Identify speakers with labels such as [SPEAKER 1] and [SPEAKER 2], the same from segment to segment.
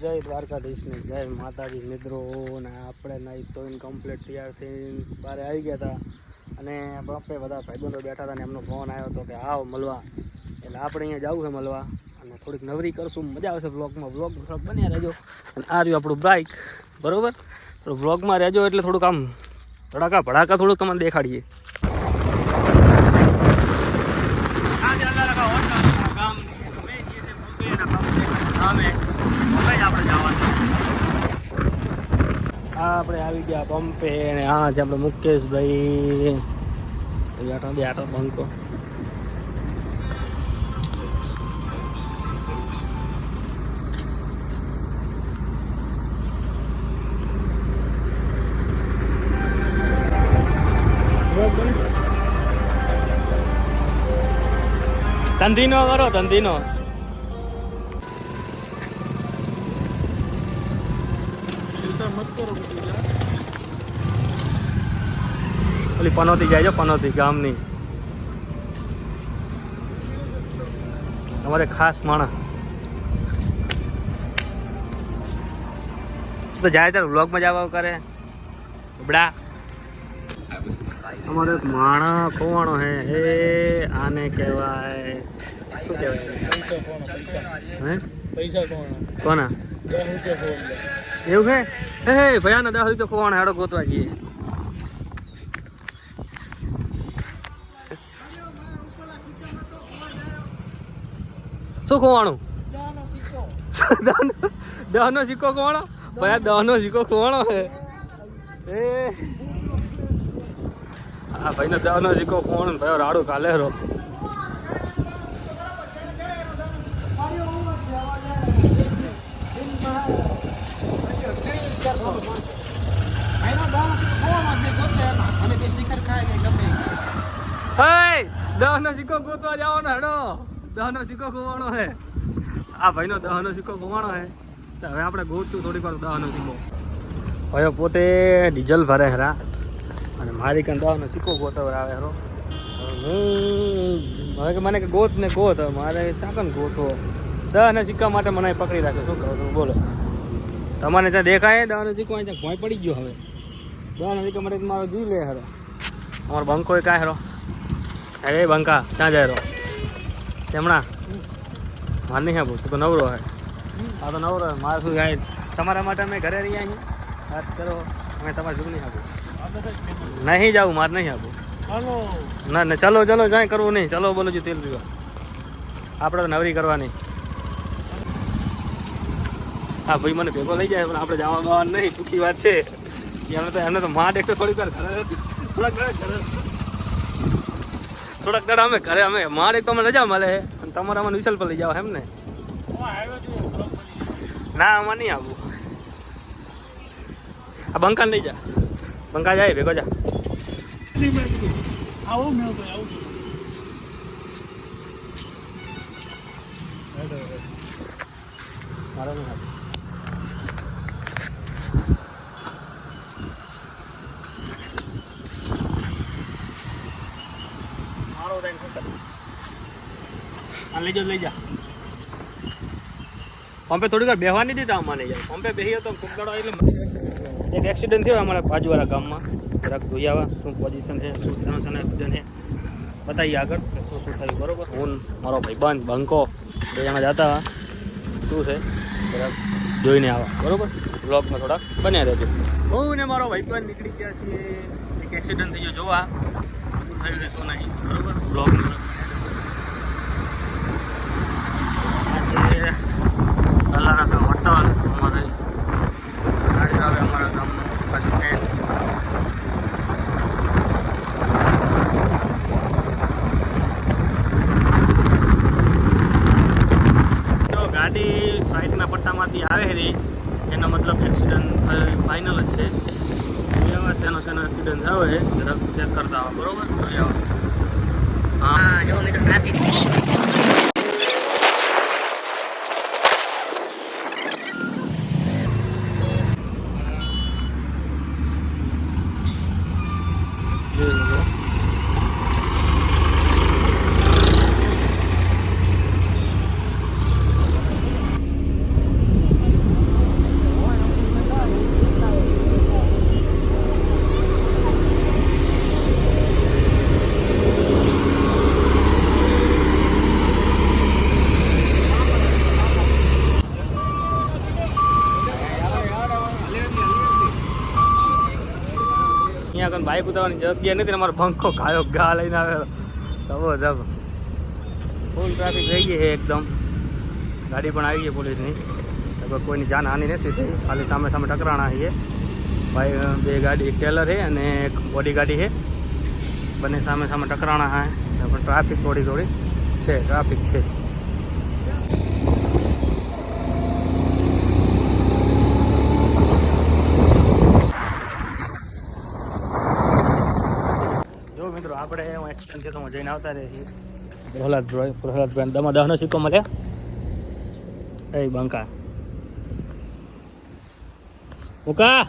[SPEAKER 1] જય દ્વારકાધીશને, જય માતાજી મિત્રો. ને આપણે નાઈ ધોઈને કમ્પ્લીટ તૈયાર થઈને બહાર આવી ગયા હતા અને બાપે બધા ભાઈબંધો બેઠા હતા ને એમનો ફોન આવ્યો હતો કે, આવો મળવા. એટલે આપણે અહીંયા જવું છે મળવા. અને થોડીક નવરી કરશું. મજા આવશે બ્લોગમાં બ્લોગ થોડોક બન્યા રહેજો. અને આ રહ્યું આપણું બાઇક બરાબર? તો બ્લોગમાં રહેજો એટલે થોડુંક આમ ધડાકા ભડાકા થોડુંક તમને દેખાડીએ. આપણે આવી ગયા પંપે ને આ છે આપણે મુકેશભાઈ. બેઠો બેઠો બંકો ધંધીનો કરો, ધંધીનો. ઓલી પનોતી જાય છે, પનોતી ગામની. તમારે ખાસ માણસ. તો જાય ત્યારે વ્લોગમાં જવા કરે. બડા અમારો એક ખોવાણો હે. હે, આને કહેવાય. શું કહેવાય? હે?
[SPEAKER 2] પૈસા
[SPEAKER 1] એવું હે? હે ભયાના દસ રૂપિયા ખોવાણ હેડો ગોતવા જઈએ શું ખોવાણું? દહ નો સિક્કો ખોવાણો? ભાઈ દહ નો સિક્કો ખોવાણો હે એ. હા ભાઈ દહ નો સિક્કો ખોવાણો ભાઈ રાડું કાલે રો દહ નો સિક્કો ગોતવા જવાનો હેડો. દહ નો સિક્કો ખોવાણો હે આ ભાઈનો દહનો સિક્કો ખોવાણો હે તો હવે આપણે ગોતું થોડીક વાર દહનો સિક્કો. ભાઈઓ પોતે ડીઝલ ભરે હરા અને મારી કાંઈ દહનો સિક્કો ગોતો આવે હરો હવે કે મને કે ગોત ને ગોત મારે ચાકન ગોતો દહ ના સિક્કા માટે મને પકડી રાખે, શું કહું છું, બોલો. તમારે ત્યાં દેખાય દહનો સિક્કો? અહીંયા ભોંય પડી ગયો હવે. દહ નો સિક્કા માટે મારો જીવ લે હરો અમારો બંકો એ કાંઈ હરો અરે બંકા, ક્યાં જાય રો? તેમણા માર નહીં આપું તું તો નવરો હોય આ તો નવરો હોય મારે શું જાય તમારા માટે અમે ઘરે રહી અહીં વાત કરો અમે તમારે શું નહીં આપું નહીં જાવું મારે નહીં આપું
[SPEAKER 2] ચાલો
[SPEAKER 1] ના ના ચલો ચલો જાય કરવું નહીં. ચલો બોલો છું તેલ પીવા. આપણે તો નવરી કરવાની. હા ભાઈ મને ભેગો લઈ જાય પણ આપણે જવા બવા નહીં પૂછી વાત છે. એમને તો એમને તો માટ એક તો થોડીક વાર ઘરે થોડાક ઘરે થોડાક દાડા અમે ઘરે, અમે મારે તો અમે રજા મળે. અને તમારા મને વિશાલ પર લઈ જાવ એમ ને ના આમાં નહીં આવું. આ બંકા લઈ જા. બંકા જાય, ભેગો જા. મારો ટાઈમ શું કરીશ આ લઈ જાઓ લઈ જા. પંપે થોડી વાર બેહવા નહીં દીધા અમારે યાર. પંપે બેહી તો કુકડાડો એટલે એક એક્સિડન્ટ થયો અમારા બાજુવાળા ગામમાં. જરાક જોઈ આવા શું પોઝિશન છે, શું એક્સિડન્ટ છે બતાવીએ આગળ શું શું થયું, બરોબર? હું, મારો ભાઈબંધ, બંકો, બે જણા જતા શું છે? જરાક જોઈને આવા, બરોબર? બ્લોગમાં થોડાક બન્યા રહેજો. હું ને મારો ભાઈબંધ નીકળી ગયા છીએ. એક એક્સિડન્ટ થઈ ગયો જોવા. શું થયું છે, શું નહીં, બરોબર? બ્લોગમાં આજે કલાના ગામ હોટલ અમારે ગાડી આવે અમારા ગામમાં બસ સ્ટેન્ડ તો ગાડી સાઈડના પટ્ટામાંથી આવે રહી એનો મતલબ એક્સિડન્ટ ફાઇનલ જ છે એવા સેનો શેનો એક્સિડન્ટ થયો છે જરાક ચેક કરતા આવો બરોબર. હા
[SPEAKER 3] જો મિત્રો ટ્રાફિક
[SPEAKER 1] જોઈ લો બાઇક ઉતારવાની જગ્યા નથી અમારો પંખો ખાયો ગા લઈને આવેલો જબો ફૂલ ટ્રાફિક થઈ ગઈ છે એકદમ. ગાડી પણ આવી ગઈ પોલીસની. લગભગ કોઈની જાન હાનિ નથી થઈ. ખાલી સામે સામે ટકરાણા છે ભાઈ બે ગાડી ટેલર છે અને એક બોડી ગાડી છે. બંને સામે સામે ટકરાણા હા પણ ટ્રાફિક થોડી થોડી છે ટ્રાફિક છે જો મિત્રો આપણે હું એક્સચેન્જ ખેતરમાં જઈને આવતા રહીએ. છીએ પ્રહલાદ ભાઈ દમા દહનો સિક્કો મળ્યા એ બંકા. મુકા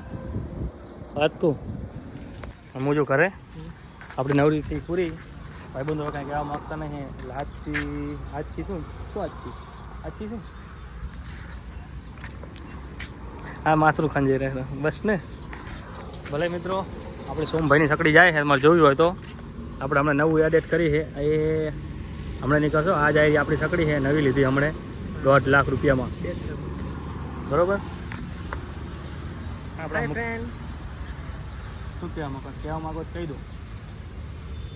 [SPEAKER 1] વાત તું હું જો કરે આપણી નવરીથી પૂરી. ભાઈબંધો કાંઈ કહેવા માગતા નહીં. એટલે આજથી આજથી શું? શું આજથી? આજથી શું? હા માથરું ખંજે રહે બસ ને. ભલે મિત્રો આપણે સોમભાઈની સકડી જાય છે મારે જોયું હોય તો. આપણે હમણાં નવું એડિટ કરી છે. એ હમણાં નીકળશો. આ જાય આપણી સકડી છે. નવી લીધી હમણે. દોઢ લાખ રૂપિયામાં. બરોબર? શું કહેવા માંગો? કહેવા માંગો કહી દો.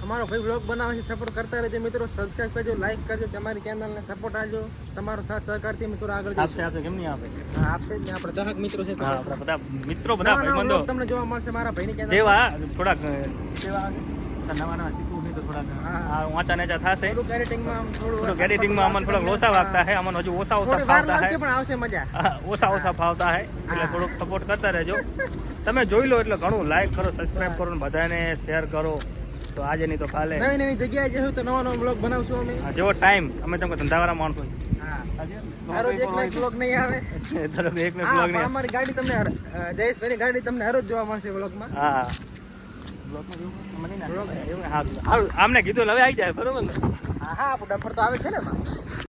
[SPEAKER 2] અમારો ભાઈ બ્લોગ બનાવે છે સપોર્ટ કરતા રહેજો મિત્રો. સબસ્ક્રાઇબ કરજો લાઈક કરજો તમારી ચેનલને સપોર્ટ આપજો. તમારો સાથ સહકારથી મિત્રો આગળ
[SPEAKER 1] આપશે આપશે. કેમ નહીં આપે?
[SPEAKER 2] હા આપશે જ આપણા ચાહક મિત્રો છે
[SPEAKER 1] બધા મિત્રો બધા
[SPEAKER 2] તમને જોવા મળશે મારા ભાઈની
[SPEAKER 1] જેવા થોડાક જેવા નવા નવા શીખવું નહીં તો થોડાક
[SPEAKER 2] હા.
[SPEAKER 1] આ થશે.
[SPEAKER 2] થોડુંક એડિટિંગમાં
[SPEAKER 1] અમને થોડાક લોસા વાગતા છે અમને હજુ ઓછા ઓછા ફાવતા
[SPEAKER 2] પણ આવશે મજા.
[SPEAKER 1] ઓછા ઓછા ફાવતા હે એટલે થોડુંક સપોર્ટ કરતા રહેજો. તમે જોઈ લો એટલે ઘણું લાઈક કરો સબસ્ક્રાઇબ કરો ને બધાને શેર કરો. તો આજે નહીં તો કાલે.
[SPEAKER 2] નવી નવી જગ્યાએ જશું તો નવા નવા બ્લોગ બનાવશું અમે.
[SPEAKER 1] જેવો ટાઈમ અમે તમને ધંધાવાળા માણસો
[SPEAKER 2] હા. રોજ એક ના બ્લોગ નહીં આવે.
[SPEAKER 1] તરફ એક ને બ્લોગ નહીં
[SPEAKER 2] અમારી ગાડી તમને જયેશભાઈની ગાડી તમને હરોજ જોવા મળશે બ્લોગમાં
[SPEAKER 1] હા. આમને કીધું હવે આવી જાય. બરોબર ને?
[SPEAKER 2] હા હા ડમ્પર તો આવે છે ને